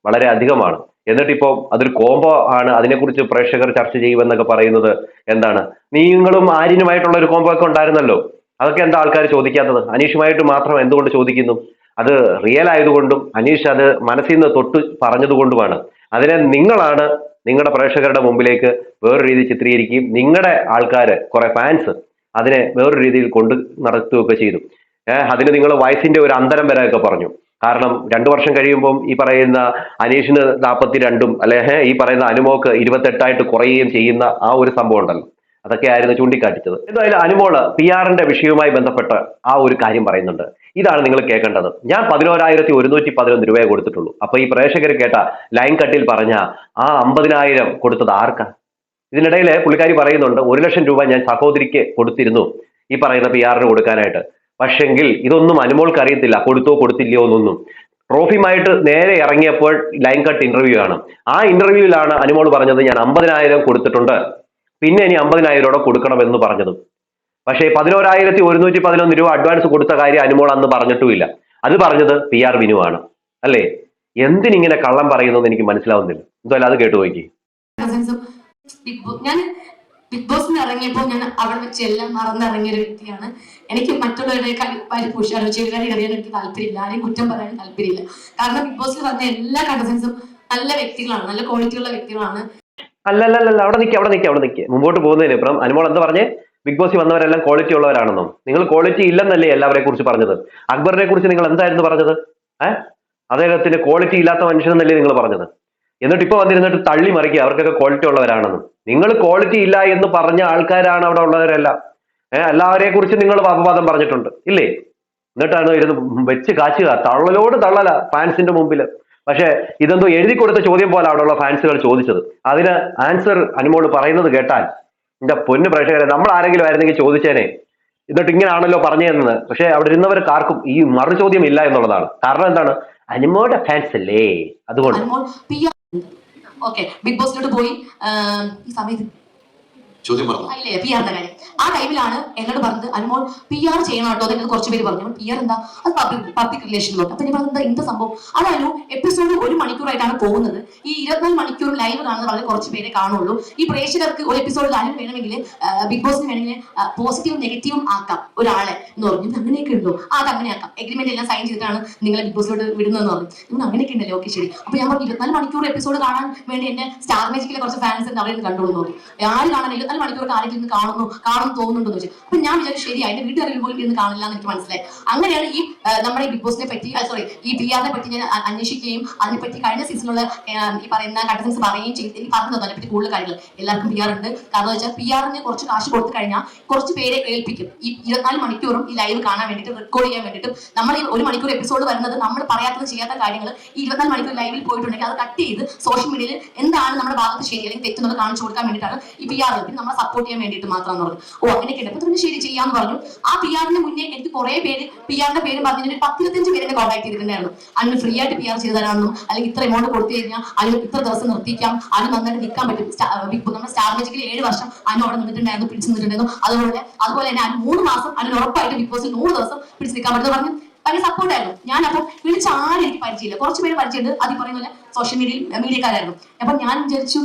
വളരെ അധികമാണ്. എന്നിട്ടിപ്പോ അതൊരു കോംബോ ആണ് അതിനെക്കുറിച്ച് പ്രേക്ഷകർ ചർച്ച ചെയ്യുമെന്നൊക്കെ പറയുന്നത് എന്താണ്? നീങ്ങളും ആര്യനുമായിട്ടുള്ള ഒരു കോംബോ ഒക്കെ ഉണ്ടായിരുന്നല്ലോ. അതൊക്കെ എന്താ ആൾക്കാർ ചോദിക്കാത്തത്? അനീഷുമായിട്ട് മാത്രം എന്തുകൊണ്ട് ചോദിക്കുന്നു? അത് റിയൽ ആയതുകൊണ്ടും അനീഷ് അത് മനസ്സിൽ നിന്ന് തൊട്ട് പറഞ്ഞതുകൊണ്ടുമാണ്. അതിനെ നിങ്ങളാണ് നിങ്ങളുടെ പ്രേക്ഷകരുടെ മുമ്പിലേക്ക് വേറൊരു രീതിയിൽ ചിത്രീകരിക്കുകയും നിങ്ങളുടെ ആൾക്കാർ കുറെ ഫാൻസ് അതിനെ വേറൊരു രീതിയിൽ കൊണ്ട് നടത്തുകയൊക്കെ ചെയ്തു. ഏഹ് അതിന് നിങ്ങൾ വയസ്സിന്റെ ഒരു അന്തരം വരെയൊക്കെ പറഞ്ഞു. കാരണം രണ്ടു വർഷം കഴിയുമ്പം ഈ പറയുന്ന അനീഷിന് നാൽപ്പത്തി രണ്ടും അല്ലെ ഈ പറയുന്ന അനുമോക്ക് ഇരുപത്തെട്ടായിട്ട് കുറയുകയും ചെയ്യുന്ന ആ ഒരു സംഭവം ഉണ്ടല്ലോ. അതൊക്കെയായിരുന്നു ചൂണ്ടിക്കാട്ടിച്ചത്. എന്തായാലും അനുമോൾ പി ആറിന്റെ വിഷയവുമായി ബന്ധപ്പെട്ട് ആ ഒരു കാര്യം പറയുന്നുണ്ട്. ഇതാണ് നിങ്ങൾ കേൾക്കേണ്ടത്. ഞാൻ പതിനോരായിരത്തി ഒരുന്നൂറ്റി പതിനൊന്ന് രൂപയെ കൊടുത്തിട്ടുള്ളൂ. അപ്പൊ ഈ പ്രേക്ഷകർ കേട്ട ലൈൻ കട്ടിൽ പറഞ്ഞ ആ അമ്പതിനായിരം കൊടുത്തത് ആർക്കാ? ഇതിനിടയിൽ പുള്ളിക്കാരി പറയുന്നുണ്ട് ഒരു ലക്ഷം രൂപ ഞാൻ സഹോദരിക്ക് കൊടുത്തിരുന്നു ഈ പറയുന്ന പി ആറിന് കൊടുക്കാനായിട്ട്. പക്ഷെങ്കിൽ ഇതൊന്നും അനുമോൾക്ക് അറിയത്തില്ല. കൊടുത്തോ കൊടുത്തില്ലയോ എന്നൊന്നും. ട്രോഫിയുമായിട്ട് നേരെ ഇറങ്ങിയപ്പോൾ ലൈൻ കട്ട് ഇന്റർവ്യൂ ആണ്. ആ ഇന്റർവ്യൂവിലാണ് അനുമോൾ പറഞ്ഞത് ഞാൻ അമ്പതിനായിരം കൊടുത്തിട്ടുണ്ട്. പിന്നെ ഇനി അമ്പതിനായിരം കൊടുക്കണമെന്ന് പറഞ്ഞത്. പക്ഷേ പതിനോരായിരത്തി ഒരുന്നൂറ്റി പതിനൊന്ന് രൂപ അഡ്വാൻസ് കൊടുത്ത കാര്യം അനുമോൾ അന്ന് പറഞ്ഞിട്ടുമില്ല. അത് പറഞ്ഞത് പി ആർ വിനു ആണ്. അല്ലേ? എന്തിനിങ്ങനെ കള്ളം പറയുന്നു എനിക്ക് മനസ്സിലാവുന്നില്ല. എന്തായാലും അത് കേട്ടു നോക്കി. ഞാൻ ബിഗ് ബോസിൽ ഇറങ്ങിയപ്പോൾ ഞാൻ അവിടെ വെച്ച് എല്ലാം മറന്നിറങ്ങിയ ഒരു വ്യക്തിയാണ്. എനിക്ക് മറ്റുള്ളവരുടെ പരിപൂഷാണ് ചെറുകാരി അറിയാൻ എനിക്ക് താല്പര്യമില്ല. ആരെയും കുറ്റം പറയാൻ താല്പര്യമില്ല. കാരണം ബിഗ് ബോസിൽ വന്ന എല്ലാ കണ്ടസൻസും നല്ല വ്യക്തികളാണ്. നല്ല ക്വാളിറ്റിയുള്ള വ്യക്തികളാണ്. അല്ലല്ലല്ല അവിടെ നിൽക്കുക അവിടെ നിൽക്കുക അവിടെ നിൽക്കുക മുമ്പോട്ട് പോകുന്നതിന് ഇപ്പം അനുമോൾ എന്താ പറഞ്ഞേ? ബിഗ് ബോസിൽ വന്നവരെല്ലാം ക്വാളിറ്റി ഉള്ളവരാണെന്നും. നിങ്ങൾ ക്വാളിറ്റി ഇല്ലെന്നല്ലേ എല്ലാവരെ കുറിച്ച് പറഞ്ഞത്. അക്ബറിനെ കുറിച്ച് നിങ്ങൾ എന്തായിരുന്നു പറഞ്ഞത്? ഏഹ് അദ്ദേഹത്തിന് ക്വാളിറ്റി ഇല്ലാത്ത മനുഷ്യനെന്നല്ലേ നിങ്ങൾ പറഞ്ഞത്. എന്നിട്ട് ഇപ്പൊ വന്നിരുന്നിട്ട് തള്ളി മറിക്കുക. അവർക്കൊക്കെ ക്വാളിറ്റി ഉള്ളവരാണെന്ന്. നിങ്ങൾ ക്വാളിറ്റി ഇല്ല എന്ന് പറഞ്ഞ ആൾക്കാരാണ് അവിടെ ഉള്ളവരല്ല. ഏഹ് എല്ലാവരെ കുറിച്ച് നിങ്ങൾ അപവാദം പറഞ്ഞിട്ടുണ്ട്. ഇല്ലേ? എന്നിട്ടാണ് ഇരുന്ന് വെച്ച് കാച്ചുക. തള്ളലോട് തള്ളല ഫാൻസിന്റെ മുമ്പിൽ പക്ഷേ ഇതെന്തോ എഴുതി കൊടുത്ത ചോദ്യം പോലെ അവിടെയുള്ള ഫാൻസുകൾ ചോദിച്ചത്. അതിന് ആൻസർ അനുമോൾ പറയുന്നത് കേട്ടാൽ എന്റെ പൊന്ന് പ്രേക്ഷകരെ നമ്മൾ ആരെങ്കിലും ആയിരുന്നെങ്കിൽ ചോദിച്ചേനെ. എന്നിട്ട് ഇങ്ങനെയാണല്ലോ പറഞ്ഞു തന്നത് പക്ഷെ അവിടെ ഇരുന്നവർക്ക് ആർക്കും ഈ മറു ചോദ്യം ഇല്ല എന്നുള്ളതാണ്. കാരണം എന്താണ്? അനുമോടെ ഫാൻസ് അല്ലേ? അതുകൊണ്ട്. ഓക്കെ ബിഗ് ബോസിലോട്ട് പോയി. ഈ സമയത്ത് ചോദ്യം പറഞ്ഞു. പി ആറിന്റെ കാര്യം. ആ ടൈമിലാണ് എന്നോട് പറഞ്ഞത് അനുമോൾ പി ആർ ചെയ്യണം കേട്ടോ എന്ന് കുറച്ച് പേര് പറഞ്ഞു. പി ആർ എന്താ? അത് പബ്ലിക് പബ്ലിക് റിലേഷനിലോട്ട് അപ്പൊ ഞാൻ പറഞ്ഞത് എന്താ എന്ത് സംഭവം? അതായാലും എപ്പിസോഡ് ഒരു മണിക്കൂറായിട്ടാണ് പോകുന്നത്. ഈ ഇരുപത്തിനാല് മണിക്കൂർ ലൈവ് കാണുന്നത് വളരെ കുറച്ച് പേരെ കാണുള്ളൂ. ഈ പ്രേക്ഷകർക്ക് ഒരു എപ്പിസോഡ് ലൈവ് വേണമെങ്കിൽ ബിഗ് ബോസിന് വേണമെങ്കിൽ പോസിറ്റീവും നെഗറ്റീവും ആക്കാം ഒരാളെ എന്ന് പറഞ്ഞു. "ഇത് അങ്ങനെയൊക്കെ ഉണ്ടോ? അത് അങ്ങനെ ആക്കാം എഗ്രിമെന്റ് എല്ലാം സൈൻ ചെയ്തിട്ടാണ് നിങ്ങളെ ബിഗ് ബോസിലോട്ട് വിടുന്നതെന്ന് പറഞ്ഞു നിങ്ങൾ അങ്ങനെയൊക്കെ ഉണ്ടല്ലോ? ഓക്കെ ശരി. അപ്പൊ ഞാൻ പറഞ്ഞു ഇരുപത്തിനാല് മണിക്കൂർ എപ്പിസോഡ് കാണാൻ വേണ്ടി എന്റെ സ്റ്റാർ മേജിക്കിലെ കുറച്ച് ഫാൻസ് അവരെ കണ്ടോളൂ എന്ന് ആര് കാണാൻ ഇരുപത്തിനാല് മണിക്കൂർ ആരെങ്കിലും ഇരുന്ന് കാണുന്നു കാണുന്നു തോന്നുന്നുണ്ടോ എന്ന് ചോദിച്ചു. അപ്പൊ ഞാൻ വിചാരിച്ചു ശരി അതിന്റെ വീട്ടുകാരിൽ പോലും ഇരുന്ന് കാണില്ല എന്ന് എനിക്ക് മനസ്സിലായി. അങ്ങനെയാണ് ഈ നമ്മുടെ ബിഗ് ബോസിനെ പറ്റി സോറി ഈ പി ആറിനെ പറ്റി ഞാൻ അന്വേഷിക്കുകയും അതിനെപ്പറ്റി കഴിഞ്ഞ സീസണിലുള്ള ഈ പറയുന്ന കണ്ടസൻസ് പറയുകയും ചെയ്ത് എനിക്ക് പറഞ്ഞു തന്നു അതിനെപ്പറ്റി കൂടുതൽ കാര്യങ്ങൾ. എല്ലാവർക്കും പി ആർ ഉണ്ട്. കാരണം വെച്ചാൽ പി ആറിന് കുറച്ച് കാശ് കൊടുത്തു കഴിഞ്ഞാൽ കുറച്ച് പേരെ ഏൽപ്പിക്കും. ഈ ഇരുപത്തിനാല് മണിക്കൂറും ഈ ലൈവ് കാണാൻ വേണ്ടിയിട്ട് റെക്കോർഡ് ചെയ്യാൻ വേണ്ടിയിട്ടും നമ്മൾ ഈ ഒരു മണിക്കൂർ എപ്പിസോഡ് വരുന്നത് നമ്മൾ പറയാത്തത് ചെയ്യാത്ത കാര്യങ്ങൾ ഈ ഇരുപത്തിനാല് മണിക്കൂർ ലൈവിൽ പോയിട്ടുണ്ടെങ്കിൽ അത് കട്ട് ചെയ്ത് സോഷ്യൽ മീഡിയയിൽ എന്താണ് നമ്മുടെ ഭാഗത്ത് ശരി അല്ലെങ്കിൽ തെറ്റുന്നത് കാണിച്ചു കൊടുക്കാൻ വേണ്ടിയിട്ടാണ് ഈ പി ആർ നമ്മളെ സപ്പോർട്ട് ചെയ്യാൻ വേണ്ടിയിട്ട് മാത്രം പറഞ്ഞു. ഓ അങ്ങനെയൊക്കെ കിട്ടും അപ്പൊ തന്നെ ശരി ചെയ്യാന്ന് പറഞ്ഞു. ആ പി ആറിന് മുന്നേ എനിക്ക് കുറെ പേര് പി ആറിന്റെ പേര് പറഞ്ഞിട്ട് ഒരു പത്തിരുപത്തഞ്ച് പേരെ കോൺടാക്ട് ചെയ്തിട്ടുണ്ടായിരുന്നു. അതിന് ഫ്രീ ആയിട്ട് പി ആർ ചെയ്ത് തരാമെന്നും അല്ലെങ്കിൽ ഇത്ര എമൗണ്ട് കൊടുത്തു കഴിഞ്ഞാൽ അതിന് ഇത്ര ദിവസം നിർത്തിക്കാം അതിന് നന്നായിട്ട് നിൽക്കാൻ പറ്റും. നമ്മുടെ സ്റ്റാർ മജിക്കൽ ഏഴ് വർഷം അതിന് അവിടെ നിന്നിട്ടുണ്ടായിരുന്നു പിടിച്ചു നിന്നിട്ടുണ്ടായിരുന്നു. അതുപോലെ അതുപോലെ തന്നെ മൂന്ന് മാസം അതിന് ഉറപ്പായിട്ട് ബിഗ് ബോസിൽ നൂറ് ദിവസം പിടിച്ചു നിൽക്കാൻ പറ്റുമെന്ന് പറഞ്ഞു. ഭയങ്കര സപ്പോർട്ടായിരുന്നു ഞാൻ അപ്പം വിളിച്ച ആരും എനിക്ക് പരിചയമില്ല. കുറച്ച് പേര് പരിചയമുണ്ട്. അത് പറയുന്ന സോഷ്യൽ മീഡിയയിൽ മീഡിയക്കാരായിരുന്നു അപ്പൊ ഞാൻ വിചാരിച്ചു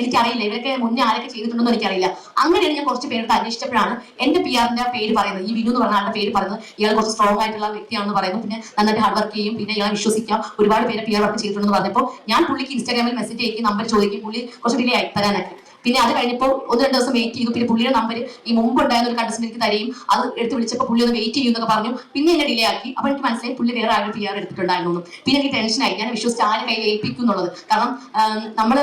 എനിക്കറിയില്ല. ഇവരൊക്കെ മുന്നേ ആരൊക്കെ ചെയ്തിട്ടുണ്ടെന്ന് എനിക്കറിയില്ല. അങ്ങനെയാണ് ഞാൻ കുറച്ച് പേരുടെ അന്വേഷിച്ചപ്പോഴാണ് എന്റെ പി ആറിന്റെ പേര് പറയുന്നത്. ഈ വിനു എന്ന് പറഞ്ഞ ആളുടെ പേര് പറയുന്നത്. ഇയാൾ കുറച്ച് സ്ട്രോങ് ആയിട്ടുള്ള വ്യക്തിയാണെന്ന് പറയുന്നു. പിന്നെ നന്നായിട്ട് ഹാർഡ് വർക്ക് ചെയ്യും. പിന്നെ ഇയാൾ വിശ്വസിക്കാം. ഒരുപാട് പേര് പി ആർ വർക്ക് ചെയ്തിട്ടുണ്ടെന്ന് പറഞ്ഞപ്പോൾ ഞാൻ പുള്ളിക്ക് ഇൻസ്റ്റാഗ്രാമിൽ മെസ്സേജ് അയക്കി നമ്പർ ചോദിക്കും പുള്ളി കുറച്ച് ഡിലേ ആയി തരാനൊക്കെ. പിന്നെ അത് കഴിഞ്ഞപ്പോൾ ഒന്ന് രണ്ട് ദിവസം വെയിറ്റ് ചെയ്തു. പിന്നെ പുള്ളിയുടെ നമ്പർ ഈ മുമ്പ് ഉണ്ടായിരുന്ന ഒരു കണ്ടസ്റ്റ് എനിക്ക് തരെയും അത് എടുത്ത് വിളിച്ചപ്പോൾ പുള്ളി ഒന്ന് വെയിറ്റ് ചെയ്യുന്നൊക്കെ പറഞ്ഞു. പിന്നെ എന്നെ ഡിലേ ആക്കി. അപ്പൊ എനിക്ക് മനസ്സിലായി പുള്ളി വേറെ ആരും പി എടുത്തിട്ടുണ്ടായിരുന്നു പിന്നെ എനിക്ക് ടെൻഷനായി ഞാൻ വിശ്വസിച്ച് ആരെ കയ്യിൽ ഏൽപ്പിക്കും എന്നുള്ളത്. കാരണം നമ്മൾ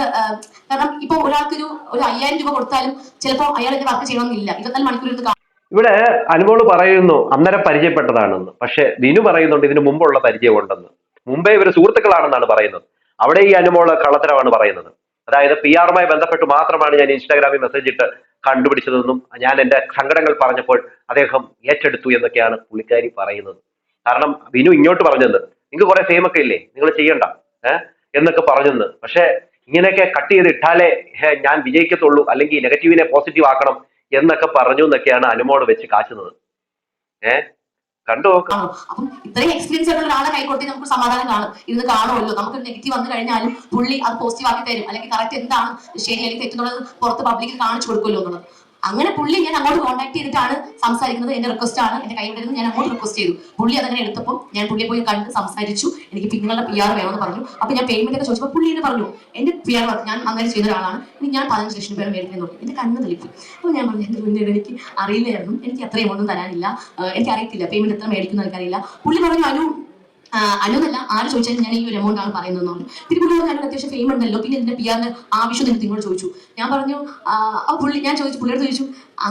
കാരണം ഇപ്പൊ ഒരാൾക്കൊരു ഒരു അയ്യായിരം രൂപ കൊടുത്താലും ചിലപ്പോൾ അയാൾ എന്റെ വർക്ക് ചെയ്യണമെന്നില്ല. ഇരുപത്തിനാല് മണിക്കൂർ ഇവിടെ അനുമോൾ പറയുന്നു അന്നേരം പരിചയപ്പെട്ടതാണെന്ന്. പക്ഷെ വിനു പറയുന്നുണ്ട് ഇതിനു മുമ്പുള്ള പരിചയമുണ്ടെന്ന്. മുമ്പേ ഇവർ സുഹൃത്തുക്കളാണെന്നാണ് പറയുന്നത്. അവിടെ ഈ അനുമോൾ കള്ളത്തരമാണ് പറയുന്നത്. അതായത് പി ആറുമായി ബന്ധപ്പെട്ട് മാത്രമാണ് ഞാൻ ഇൻസ്റ്റാഗ്രാമിൽ മെസ്സേജ് ഇട്ട് കണ്ടുപിടിച്ചതെന്നും ഞാൻ എന്റെ സങ്കടങ്ങൾ പറഞ്ഞപ്പോൾ അദ്ദേഹം ഏറ്റെടുത്തു എന്നൊക്കെയാണ് പുള്ളിക്കാരി പറയുന്നത്. കാരണം വിനു ഇങ്ങോട്ട് പറഞ്ഞത് നിങ്ങൾക്ക് കുറെ ഫെയിം ഒക്കെ ഇല്ലേ? നിങ്ങൾ ചെയ്യണ്ട ഏഹ് എന്നൊക്കെ പറഞ്ഞെന്ന്. പക്ഷെ ഇങ്ങനെയൊക്കെ കട്ട് ചെയ്ത് ഇട്ടാലേ ഞാൻ വിജയിക്കത്തുള്ളൂ അല്ലെങ്കിൽ നെഗറ്റീവിനെ പോസിറ്റീവ് ആക്കണം എന്നൊക്കെ പറഞ്ഞു എന്നൊക്കെയാണ് അനുമോട് വെച്ച് കാച്ചുന്നത് ഏഹ് കണ്ടു നോക്കാം. ഇത്രയും എക്സ്പീരിയൻസ് ആയിട്ടുള്ള ഒരാളെ കൈകൊട്ടി നമുക്ക് സമാധാനം കാണും. ഇരുന്ന് കാണുമല്ലോ. നമുക്ക് നെഗറ്റീവ് വന്നു കഴിഞ്ഞാലും പുള്ളി അത് പോസിറ്റീവ് ആക്കി തരും. അല്ലെങ്കിൽ കറക്റ്റ് എന്താണ് ശരി അല്ലെങ്കിൽ തെറ്റുന്നുള്ളത് പുറത്ത് പബ്ലിക്കിൽ കാണിച്ചു കൊടുക്കുമല്ലോ എന്നുള്ളത്. അങ്ങനെ പുള്ളി ഞാൻ അങ്ങോട്ട് കോൺടാക്ട് ചെയ്തിട്ടാണ് സംസാരിക്കുന്നത്. എന്റെ റിക്വസ്റ്റ് ആണ്. എന്റെ കൈയുടെ ഞാൻ അങ്ങോട്ട് റിക്വസ്റ്റ് ചെയ്തു. പുള്ളി അതങ്ങനെ എടുത്തപ്പോൾ ഞാൻ പുള്ളിയെ പോയി കണ്ട് സംസാരിച്ചു. എനിക്ക് പിന്നുള്ള പി ആർ വേണമെന്ന് പറഞ്ഞു. അപ്പൊ ഞാൻ പേയ്മെന്റ് ഒക്കെ ചോദിച്ചപ്പോൾ പുള്ളി എന്നെ പറഞ്ഞു എന്റെ പി ആർ ഞാൻ അങ്ങനെ ചെയ്ത ഒരാളാണ്. ഇനി ഞാൻ പതിനഞ്ച് ലക്ഷം രൂപ മേടിക്കുന്നു എന്റെ കണ്ണ് തെളിപ്പി. അപ്പോൾ ഞാൻ പറഞ്ഞു എന്റെ മുന്നേ എനിക്ക് അറിയില്ലായിരുന്നു. എനിക്ക് അത്രയും എമൗണ്ടും തരാനില്ല. ആഹ് എനിക്ക് അറിയത്തില്ല പേയ്മെന്റ് എത്ര മേടിക്കുന്നു എനിക്കറിയില്ല. പുള്ളി പറഞ്ഞു അനു അനുവല്ല ആര് ചോദിച്ചാലും ഞാൻ ഈ ഒരു എമൗണ്ട് ആണ് പറയുന്നത് പറഞ്ഞു കാര്യങ്ങൾ അത്യാവശ്യം ഫെയിം ഉണ്ടല്ലോ പിന്നെ ഇതിന്റെ പി ആറിന് ആവശ്യം എനിക്ക് നിങ്ങളോട് ചോദിച്ചു. ഞാൻ പറഞ്ഞു ആ പുള്ളി ഞാൻ ചോദിച്ചു പുള്ളിയോട് ചോദിച്ചു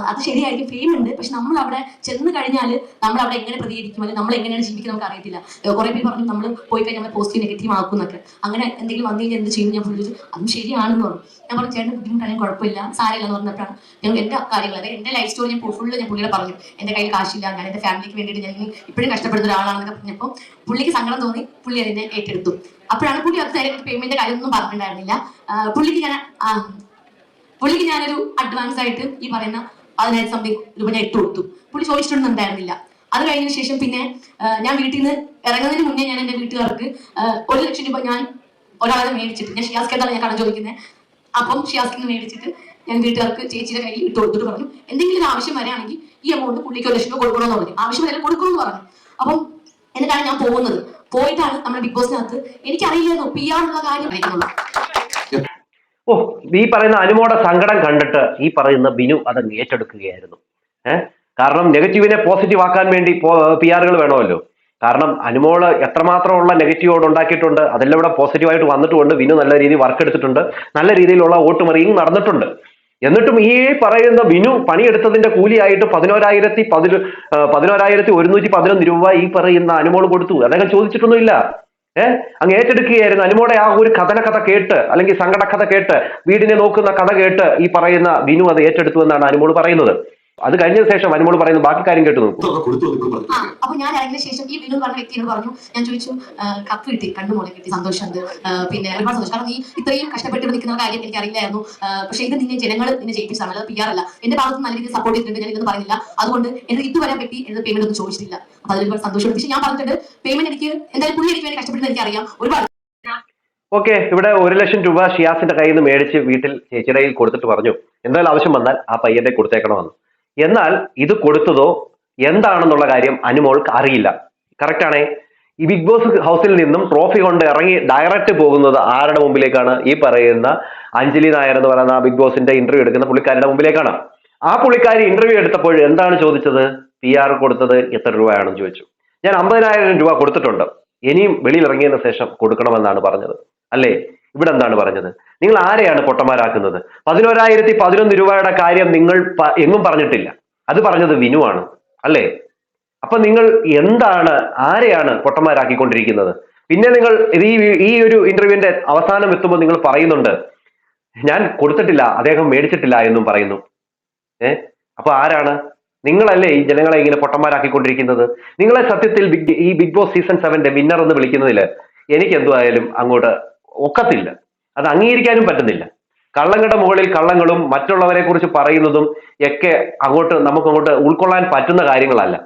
അത് ശരിയായിരിക്കും ഫെയിം ഉണ്ട് പക്ഷെ നമ്മൾ അവിടെ ചെന്ന് കഴിഞ്ഞാൽ നമ്മൾ അവിടെ എങ്ങനെ പ്രതികരിക്കും അല്ലെങ്കിൽ നമ്മൾ എങ്ങനെയാണ് ജീവിക്കുന്നത് നമുക്ക് അറിയത്തില്ല. കുറെ പേര് പറഞ്ഞു നമ്മൾ പോയി കഴിഞ്ഞാൽ നമ്മൾ പോസിറ്റീവ് നെഗറ്റീവ് ആക്കും എന്നൊക്കെ. അങ്ങനെ എന്തെങ്കിലും വന്നു കഴിഞ്ഞാൽ എന്ത് ചെയ്യും? ഞാൻ പുള്ളി ചോദിച്ചു അതും ശരിയാണെന്ന് പറഞ്ഞു. ഞാൻ പറഞ്ഞു ചേട്ടൻ ബുദ്ധിമുട്ടാണെങ്കിൽ കുഴപ്പമില്ല സാരമില്ല എന്ന് പറഞ്ഞപ്പോഴാണ് ഞങ്ങൾ എന്റെ കാര്യങ്ങൾ അതായത് എന്റെ ലൈഫ് സ്റ്റോറി ഞാൻ ഫുള്ള് ഞാൻ പുള്ളിയുടെ പറഞ്ഞു. എന്റെ കയ്യിൽ കാശില്ല ഞാൻ എന്റെ ഫാമിലിക്ക് വേണ്ടിയിട്ട് ഞാൻ ഇപ്പോഴും കഷ്ടപ്പെടുന്ന ഒരാളാണെന്നൊക്കെ പറഞ്ഞപ്പോൾ പുള്ളിക്ക് സങ്കടം തോന്നി പുള്ളി അതിനെ ഏറ്റെടുത്തു. അപ്പോഴാണ് പുള്ളി അത് ഡയറക്റ്റ് പേയ്മെന്റ് കാര്യമൊന്നും പറഞ്ഞിട്ടുണ്ടായിരുന്നില്ല. പുള്ളിക്ക് ഞാൻ പുള്ളിക്ക് ഞാനൊരു അഡ്വാൻസ് ആയിട്ട് ഈ പറയുന്ന പതിനായിരം സംതിങ് രൂപ ഞാൻ ഇട്ട് കൊടുത്തു. പുള്ളി ചോദിച്ചിട്ടുണ്ടായിരുന്നില്ല അത് കഴിഞ്ഞതിന് ശേഷം പിന്നെ ഞാൻ വീട്ടിൽ നിന്ന് ഇറങ്ങുന്നതിന് മുന്നേ ഞാൻ എന്റെ വീട്ടുകാർക്ക് ഒരു ലക്ഷം രൂപ ഞാൻ ഒരാളെ മേടിച്ചിട്ട് ഞാൻ ഷിയാസ് ഷിയാസ്കേട്ടാണ് ഞാൻ കടം ചോദിക്കുന്നത്. അപ്പം ഷിയാസ്കിന്ന് മേടിച്ചിട്ട് ഞാൻ വീട്ടുകാർക്ക് ചേച്ചിയുടെ കയ്യിൽ ഇട്ട് കൊടുത്തിട്ട് പറഞ്ഞു എന്തെങ്കിലും ആവശ്യം വരെയാണെങ്കിൽ ഈ എമൗണ്ട് പുള്ളിക്ക് ഒരു ലക്ഷം രൂപ കൊടുക്കണമെന്ന് പറഞ്ഞു. ആവശ്യം വരെ കൊടുക്കണമെന്ന് പറഞ്ഞു. അപ്പം എന്നിട്ടാണ് ഞാൻ പോകുന്നത്. പോയിട്ടാണ് നമ്മുടെ ബിഗ് ബോസിനകത്ത് എനിക്കറിയില്ലായിരുന്നു പി ആർ എന്നുള്ള കാര്യം അറിയിക്കുന്നുള്ളൂ. ഓ ഈ പറയുന്ന അനുമോടെ സങ്കടം കണ്ടിട്ട് ഈ പറയുന്ന ബിനു അത് ഏറ്റെടുക്കുകയായിരുന്നു. ഏഹ് കാരണം നെഗറ്റീവിനെ പോസിറ്റീവ് ആക്കാൻ വേണ്ടി പി ആറുകൾ വേണമല്ലോ. കാരണം അനുമോൾ എത്രമാത്രമുള്ള നെഗറ്റീവോട് ഉണ്ടാക്കിയിട്ടുണ്ട് അതെല്ലാം ഇവിടെ പോസിറ്റീവായിട്ട് വന്നിട്ടുമുണ്ട്. വിനു നല്ല രീതിയിൽ വർക്ക് എടുത്തിട്ടുണ്ട്. നല്ല രീതിയിലുള്ള വോട്ട് മറിയും നടന്നിട്ടുണ്ട്. എന്നിട്ടും ഈ പറയുന്ന വിനു പണിയെടുത്തതിന്റെ കൂലിയായിട്ട് പതിനോരായിരത്തി പതിനൊ പതിനോരായിരത്തി ഒരുന്നൂറ്റി പതിനൊന്ന് രൂപ ഈ പറയുന്ന അനുമോൾ കൊടുത്തു. അദ്ദേഹം ചോദിച്ചിട്ടൊന്നുമില്ല. ഏഹ് അങ്ങ് ഏറ്റെടുക്കുകയായിരുന്നു. അനുമോടെ ആ ഒരു കഥന കഥ കേട്ട് അല്ലെങ്കിൽ സങ്കട കഥ കേട്ട് വീടിനെ നോക്കുന്ന കഥ കേട്ട് ഈ പറയുന്ന വിനു അത് ഏറ്റെടുത്തു എന്നാണ് അനുമോൾ പറയുന്നത്. അത് കഴിഞ്ഞ ശേഷം അനുമോൾ പറയുന്ന ബാക്കി കാര്യം കേട്ട് നോക്കും. അപ്പൊ ഞാൻ അതിന് ശേഷം ഈ വിനോദ് പറഞ്ഞ വ്യക്തിയോട് പറഞ്ഞു. ഞാൻ ചോദിച്ചു കപ്പ് കിട്ടി കണ്ടു മോളെ കിട്ടി സന്തോഷമുണ്ട് പിന്നെ ഒരുപാട് സന്തോഷം. കാരണം നീ ഇത്രയും കഷ്ടപ്പെട്ട് നിൽക്കുന്ന കാര്യം എനിക്ക് അറിയില്ലായിരുന്നു പക്ഷേ ഇത് നിന്നെ ജനങ്ങൾ നിന്നെ ജയിപ്പിച്ചാണ് അത് പി ആർ അല്ല. എന്റെ ഭാഗത്ത് നല്ല രീതിയിൽ സപ്പോർട്ട് ചെയ്തിട്ടുണ്ട്. ഞാൻ ഇതൊന്നും പറഞ്ഞില്ല അതുകൊണ്ട് എനിക്ക് ഇതുവരെ പറ്റി എന്റെ പേയ്മെന്റ് ഒന്നും ചോദിച്ചിട്ടില്ല. അപ്പൊ അതിൽ ഒരുപാട് സന്തോഷം പക്ഷേ ഞാൻ പറഞ്ഞിട്ടുണ്ട് പേയ്മെന്റ് എനിക്ക് എന്തായാലും പുള്ളി എനിക്ക് വേണ്ടി കഷ്ടപ്പെടുന്നത് എനിക്ക് അറിയാം ഒരുപാട് ഓക്കെ ഇവിടെ ഒരു ലക്ഷം രൂപ ഷിയാസിന്റെ കയ്യിൽ നിന്ന് മേടിച്ച് വീട്ടിൽ ചേച്ചിയുടെ കയ്യിൽ കൊടുത്തിട്ട് പറഞ്ഞു. എന്തായാലും ആവശ്യം വന്നാൽ ആ പയ്യന്റെ കൊടുത്തേക്കണമെന്ന്. എന്നാൽ ഇത് കൊടുത്തതോ എന്താണെന്നുള്ള കാര്യം അനുമോൾക്ക് അറിയില്ല. കറക്റ്റ് ആണേ? ഈ ബിഗ് ബോസ് ഹൗസിൽ നിന്നും ട്രോഫി കൊണ്ട് ഇറങ്ങി ഡയറക്റ്റ് പോകുന്നത് ആരുടെ മുമ്പിലേക്കാണ്? ഈ പറയുന്ന അഞ്ജലി നായർ എന്ന് പറയുന്ന ബിഗ് ബോസിന്റെ ഇന്റർവ്യൂ എടുക്കുന്ന പുള്ളിക്കാരുടെ മുമ്പിലേക്കാണ്. ആ പുള്ളിക്കാരി ഇന്റർവ്യൂ എടുത്തപ്പോൾ എന്താണ് ചോദിച്ചത്? പി ആർ കൊടുത്തത് എത്ര രൂപയാണെന്ന് ചോദിച്ചു. ഞാൻ അമ്പതിനായിരം രൂപ കൊടുത്തിട്ടുണ്ട്. ഇനിയും വെളിയിൽ ഇറങ്ങിയതിന് ശേഷം കൊടുക്കണമെന്നാണ് പറഞ്ഞത്. അല്ലേ? ഇവിടെ എന്താണ് പറഞ്ഞത്? നിങ്ങൾ ആരെയാണ് പൊട്ടന്മാരാക്കുന്നത്? പതിനോരായിരത്തി പതിനൊന്ന് രൂപയുടെ കാര്യം നിങ്ങൾ എങ്ങും പറഞ്ഞിട്ടില്ല. അത് പറഞ്ഞത് വിനു ആണ്. അല്ലേ? അപ്പൊ നിങ്ങൾ എന്താണ് ആരെയാണ് പൊട്ടന്മാരാക്കിക്കൊണ്ടിരിക്കുന്നത്? പിന്നെ നിങ്ങൾ ഈ ഈ ഒരു ഇന്റർവ്യൂവിന്റെ അവസാനം എത്തുമ്പോൾ നിങ്ങൾ പറയുന്നുണ്ട് ഞാൻ കൊടുത്തിട്ടില്ല അദ്ദേഹം മേടിച്ചിട്ടില്ല എന്നും പറയുന്നു. ഏ? അപ്പൊ ആരാണ്? നിങ്ങളല്ലേ ഈ ജനങ്ങളെ ഇങ്ങനെ പൊട്ടന്മാരാക്കിക്കൊണ്ടിരിക്കുന്നത്? നിങ്ങളെ സത്യത്തിൽ ഈ ബിഗ് ബോസ് സീസൺ സെവന്റെ വിന്നർ എന്ന് വിളിക്കുന്നതിൽ എനിക്ക് എന്തായാലും അങ്ങോട്ട് ഒക്കത്തില്ല. അത് അംഗീകരിക്കാനും പറ്റുന്നില്ല. കള്ളങ്ങളുടെ മുകളിൽ കള്ളങ്ങളും മറ്റുള്ളവരെ കുറിച്ച് പറയുന്നതും ഒക്കെ അങ്ങോട്ട് നമുക്ക് അങ്ങോട്ട് ഉൾക്കൊള്ളാൻ പറ്റുന്ന കാര്യങ്ങളല്ല.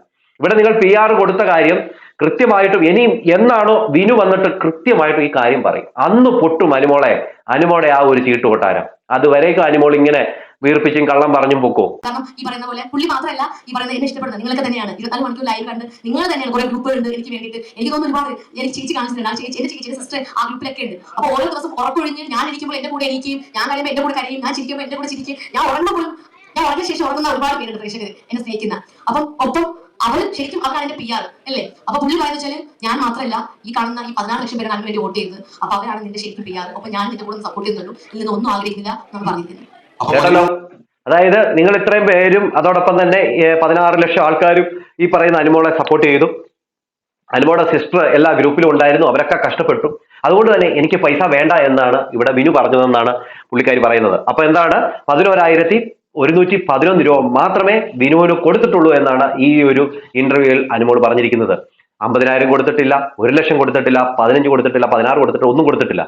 ഇവിടെ നിങ്ങൾ പി ആർ കൊടുത്ത കാര്യം കൃത്യമായിട്ടും ഇനിയും എന്നാണോ വിനു വന്നിട്ട് കൃത്യമായിട്ടും ഈ കാര്യം പറയും. അന്ന് പൊട്ടും അനുമോളെ. അനുമോളെ ആ ഒരു ചീട്ട് കൊട്ടാരം അതുവരേക്കും അനുമോൾ ഇങ്ങനെ വീർപ്പിച്ചും കള്ളം പറഞ്ഞും പൊക്കോ? കാരണം ഈ പറയുന്ന പോലെ പുള്ളി മാത്രമല്ല ഈ പറയുന്ന എന്നെ ഇഷ്ടപ്പെടുന്നത്. നിങ്ങൾക്ക് തന്നെയാണ്. ഇരുപത്തിനാല് മണിക്കൂർ ലൈവ് കണ്ട് നിങ്ങൾ തന്നെയാണ് കുറെ ഗ്രൂപ്പുകളുണ്ട് എനിക്ക് വേണ്ടിയിട്ട്. എനിക്ക് തോന്നുന്നു ഒരുപാട് എനിക്ക് ചേച്ചി കാണിച്ചിട്ടുണ്ട്. ആ ചേച്ചി എന്റെ ചേച്ചിയുടെ സിസ്റ്റർ ആ ഗ്രൂപ്പിലൊക്കെ ഉണ്ട്. അപ്പൊ ഓരോ ദിവസം ഉറപ്പൊഴിഞ്ഞ് ഞാൻ ഇരിക്കുമ്പോൾ എന്റെ കൂടെ എനിക്കും ഞാൻ കഴിയുമ്പോൾ എന്റെ കൂടെ കരയും. ഞാൻ ചിരിക്കുമ്പോൾ എന്റെ കൂടെ ചിരിക്കും. ഞാൻ പോലും ഞാൻ ഉറങ്ങിയ ശേഷം ഉറങ്ങുന്ന ഒരുപാട് പേരുണ്ട് പ്രേക്ഷകർ എന്നെ സ്നേഹിക്കുന്ന. അപ്പം ഒപ്പം അവൾ ശരിക്കും അവരാണ് എന്റെ പി ആർ അല്ലേ? അപ്പൊ പുള്ളി പറയുന്നത് വെച്ചാൽ ഞാൻ മാത്രമല്ല ഈ കാണുന്ന ഈ പതിനാറ് ലക്ഷം പേരാണ് അതിന് വേണ്ടി വോട്ട് ചെയ്തത് അപ്പൊ അവരാണ് നിന്റെ ശരിക്കും പി ആർ അപ്പൊ ഞാൻ നിന്റെ കൂടെ സപ്പോർട്ട് ചെയ്യുന്നുള്ളൂ. ഇതിൽ നിന്ന് ഒന്നും ആഗ്രഹിക്കുന്നില്ല നമ്മൾ പറഞ്ഞിരിക്കുന്നത് അപ്പൊ കേട്ടല്ലോ അതായത് നിങ്ങൾ ഇത്രയും പേരും അതോടൊപ്പം തന്നെ പതിനാറ് ലക്ഷം ആൾക്കാരും ഈ പറയുന്ന അനുമോളെ സപ്പോർട്ട് ചെയ്തു. അനുമോടെ സിസ്റ്റർ എല്ലാ ഗ്രൂപ്പിലും ഉണ്ടായിരുന്നു അവരൊക്കെ കഷ്ടപ്പെട്ടു. അതുകൊണ്ട് തന്നെ എനിക്ക് പൈസ വേണ്ട എന്നാണ് ഇവിടെ ബിനു പറഞ്ഞതെന്നാണ് പുള്ളിക്കാരി പറയുന്നത്. അപ്പൊ എന്താണ്? പതിനോരായിരത്തി ഒരുന്നൂറ്റി പതിനൊന്ന് രൂപ മാത്രമേ ബിനുവിന് കൊടുത്തിട്ടുള്ളൂ എന്നാണ് ഈ ഒരു ഇന്റർവ്യൂവിൽ അനുമോൾ പറഞ്ഞിരിക്കുന്നത്. അമ്പതിനായിരം കൊടുത്തിട്ടില്ല ഒരു ലക്ഷം കൊടുത്തിട്ടില്ല പതിനഞ്ച് കൊടുത്തിട്ടില്ല പതിനാറ് കൊടുത്തിട്ടില്ല ഒന്നും കൊടുത്തിട്ടില്ല.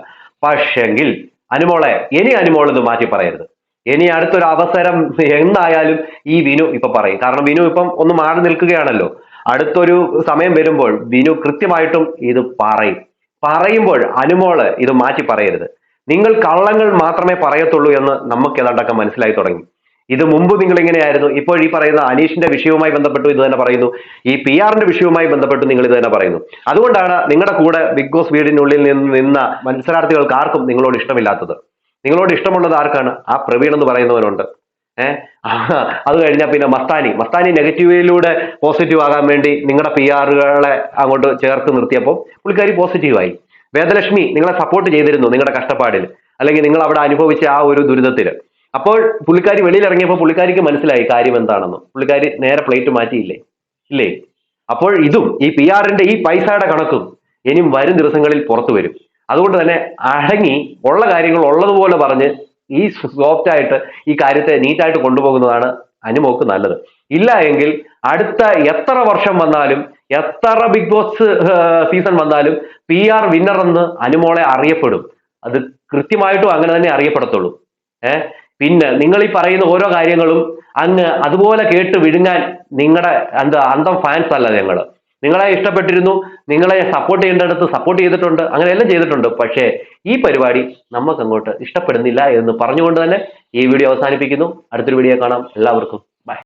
പക്ഷെങ്കിൽ അനുമോളെ ഇനി അനുമോൾ ഇത് മാറ്റി പറയരുത്. ഇനി അടുത്തൊരു അവസരം എന്തായാലും ഈ വിനു ഇപ്പൊ പറയും. കാരണം വിനു ഇപ്പം ഒന്ന് മാറി നിൽക്കുകയാണല്ലോ. അടുത്തൊരു സമയം വരുമ്പോൾ വിനു കൃത്യമായിട്ടും ഇത് പറയും. പറയുമ്പോൾ അനുമോൾ ഇത് മാറ്റി പറയരുത്. നിങ്ങൾ കള്ളങ്ങൾ മാത്രമേ പറയത്തുള്ളൂ എന്ന് നമുക്ക് ഏതാണ്ടൊക്കെ മനസ്സിലായി തുടങ്ങി. ഇത് മുമ്പ് നിങ്ങൾ ഇങ്ങനെയായിരുന്നു ഇപ്പോൾ ഈ പറയുന്ന അനീഷിന്റെ വിഷയവുമായി ബന്ധപ്പെട്ടു ഇത് തന്നെ പറയുന്നു. ഈ പി ആറിന്റെ വിഷയവുമായി ബന്ധപ്പെട്ടു നിങ്ങൾ ഇത് തന്നെ പറയുന്നു. അതുകൊണ്ടാണ് നിങ്ങളുടെ കൂടെ ബിഗ് ബോസ് വീടിനുള്ളിൽ നിന്ന് നിന്ന മത്സരാർത്ഥികൾക്ക് ആർക്കും നിങ്ങളോട് ഇഷ്ടമില്ലാത്തത്. നിങ്ങളോട് ഇഷ്ടമുള്ളത് ആർക്കാണ്? ആ പ്രവീൺ എന്ന് പറയുന്നവനുണ്ട്. ഏഹ് അത് കഴിഞ്ഞാൽ പിന്നെ മസ്താനി. മസ്താനി നെഗറ്റീവിലൂടെ പോസിറ്റീവ് ആകാൻ വേണ്ടി നിങ്ങളുടെ പി ആറുകളെ അങ്ങോട്ട് ചേർത്ത് നിർത്തിയപ്പോൾ പുള്ളിക്കാരി പോസിറ്റീവായി വേദലക്ഷ്മി നിങ്ങളെ സപ്പോർട്ട് ചെയ്തിരുന്നു നിങ്ങളുടെ കഷ്ടപ്പാടിൽ. അല്ലെങ്കിൽ നിങ്ങൾ അവിടെ അനുഭവിച്ച ആ ഒരു ദുരിതത്തിൽ അപ്പോൾ പുള്ളിക്കാരി വെളിയിൽ ഇറങ്ങിയപ്പോൾ പുള്ളിക്കാരിക്ക് മനസ്സിലായി കാര്യം എന്താണെന്ന്. പുള്ളിക്കാരി നേരെ പ്ലേറ്റ് മാറ്റിയില്ലേ? ഇല്ലേ? അപ്പോൾ ഇതും ഈ പി ആറിന്റെ ഈ പൈസയുടെ കണക്കും ഇനിയും വരും ദിവസങ്ങളിൽ പുറത്തു വരും. അതുകൊണ്ട് തന്നെ അടങ്ങി ഉള്ള കാര്യങ്ങൾ ഉള്ളതുപോലെ പറഞ്ഞ് ഈ സോഫ്റ്റ് ആയിട്ട് ഈ കാര്യത്തെ നീറ്റായിട്ട് കൊണ്ടുപോകുന്നതാണ് അനുമോക്ക് നല്ലത്. ഇല്ല എങ്കിൽ അടുത്ത എത്ര വർഷം വന്നാലും എത്ര ബിഗ് ബോസ് സീസൺ വന്നാലും പി ആർ വിന്നർ എന്ന് അനുമോളെ അറിയപ്പെടും. അത് കൃത്യമായിട്ടും അങ്ങനെ തന്നെ അറിയപ്പെടത്തുള്ളൂ. ഏഹ് പിന്നെ നിങ്ങൾ ഈ പറയുന്ന ഓരോ കാര്യങ്ങളും അങ്ങ് അതുപോലെ കേട്ട് വിഴുങ്ങാൻ നിങ്ങളുടെ എന്താ അന്തം ഫാൻസ് അല്ല ഞങ്ങൾ നിങ്ങളെ ഇഷ്ടപ്പെട്ടിരുന്നു നിങ്ങളെ സപ്പോർട്ട് ചെയ്യേണ്ടടുത്ത് സപ്പോർട്ട് ചെയ്തിട്ടുണ്ട് അങ്ങനെ എല്ലാം ചെയ്തിട്ടുണ്ട്. പക്ഷേ ഈ പരിപാടി നമുക്ക് അങ്ങോട്ട് ഇഷ്ടപ്പെടുന്നില്ല എന്ന് പറഞ്ഞുകൊണ്ട് തന്നെ ഈ വീഡിയോ അവസാനിപ്പിക്കുന്നു. അടുത്തൊരു വീഡിയോ കാണാം. എല്ലാവർക്കും